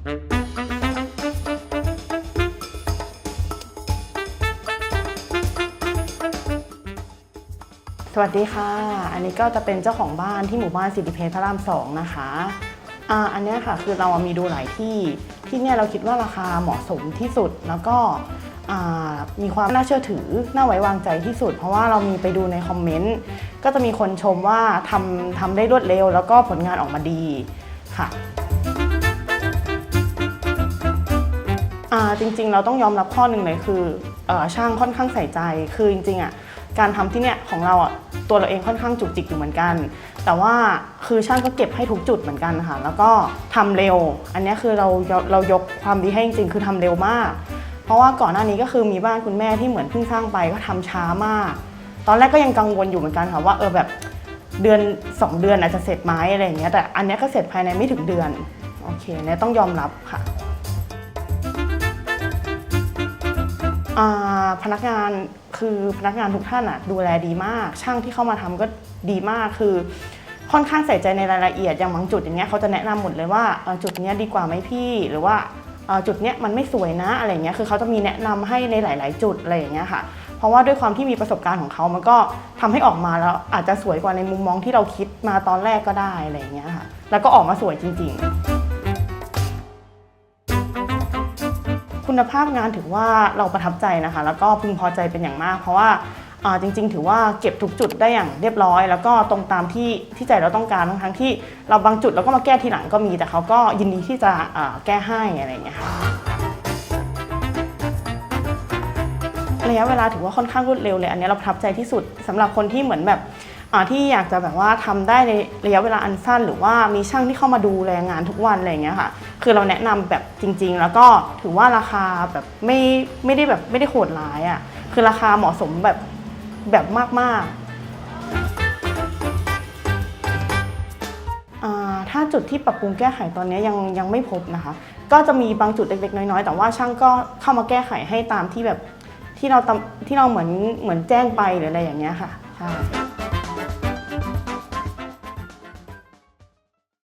สวัสดีค่ะ อันนี้ก็จะเป็นเจ้าของบ้านที่หมู่บ้านสิริเพชรพระรามสองนะคะอ่าอันนี้ค่ะคือเรามีดูหลายที่ที่เนี่ยเราคิดว่าราคาเหมาะสมที่สุดแล้วก็มีความน่าเชื่อถือ น่าไว้วางใจที่สุด เพราะว่าเรามีไปดูในคอมเมนต์ก็จะมีคนชมว่าทำทำได้รวดเร็ว แล้วก็ผลงานออกมาดีค่ะ อ่าจริงๆ เราต้องยอมรับข้อหนึ่งเลยคือเออช่างค่อนข้างใส่ใจ คือจริงๆอะการทำที่เนี่ยของเราอะตัวเราเองค่อนข้างจุกจิกอยู่เหมือนกัน แต่ว่าคือช่างก็เก็บให้ทุกจุดเหมือนกันค่ะแล้วก็ทำเร็ว อันเนี้ยคือเราเรายกความดีให้จริงๆ คือทำเร็วมาก เพราะว่าก่อนหน้านี้ก็คือมีบ้านคุณแม่ที่เหมือนเพิ่งสร้างไปก็ทำช้ามาก ตอนแรกก็ยังกังวลอยู่เหมือนกันค่ะว่าเออแบบเดือน 2 เดือนอาจจะเสร็จไหมอะไรอย่างเงี้ยแต่อันเนี้ยก็เสร็จภายในไม่ถึงเดือนโอเคเนี่ยต้องยอมรับค่ะ พนักงานคือพนักงานทุกท่านอะดูแลดีมาก ช่างที่เข้ามาทำก็ดีมากคือ ค่อนข้างใส่ใจในรายละเอียดอย่างบางจุดอย่างเงี้ยเขาจะแนะนำหมดเลยว่าจุดเนี้ยดีกว่าไหมพี่หรือว่าจุดเนี้ยมันไม่สวยนะอะไรเงี้ยคือเขาจะมีแนะนำให้ในหลาย ๆ จุดอะไรอย่างเงี้ยค่ะเพราะว่าด้วยความที่มีประสบการณ์ของเขามันก็ทำให้ออกมาแล้วอาจจะสวยกว่าในมุมมองที่เราคิดมาตอนแรกก็ได้อะไรอย่างเงี้ยค่ะแล้วก็ออกมาสวยจริง ๆ คุณภาพงานถือว่าเราประทับใจนะคะ แล้วก็พึงพอใจเป็นอย่างมาก เพราะว่าจริง ๆ ถือว่าเก็บทุกจุดได้อย่างเรียบร้อย แล้วก็ตรงตามที่ที่ใจเราต้องการทั้งทั้งที่เราบางจุดเราก็มาแก้ทีหลังก็มี แต่เขาก็ยินดีที่จะแก้ให้อะไรอย่างเงี้ยค่ะระยะเวลาถือว่าค่อนข้างรวดเร็วเลยอันนี้เราประทับใจที่สุดสำหรับคนที่เหมือนแบบ ที่อยากจะแบบว่าทำได้ในระยะเวลาอันสั้น หรือว่ามีช่างที่เข้ามาดูแลงานทุกวันอะไรอย่างเงี้ยค่ะ คือเราแนะนำแบบจริง ๆ แล้วก็ถือว่าราคาแบบไม่ไม่ได้แบบไม่ได้โหดร้ายอะ่ะคือราคาเหมาะสมแบบแบบมากๆอ่าถ้าจุดที่ปรับปรุงแก้ไขตอนนี้ยังยังไม่พบนะคะ ก็จะมีบางจุดเล็กๆน้อยๆ แต่ว่าช่างก็เข้ามาแก้ไขให้ตามที่แบบที่เราตำที่เราเหมือนเหมือนแจ้งไปหรืออะไรอย่างเงี้ยค่ะใช่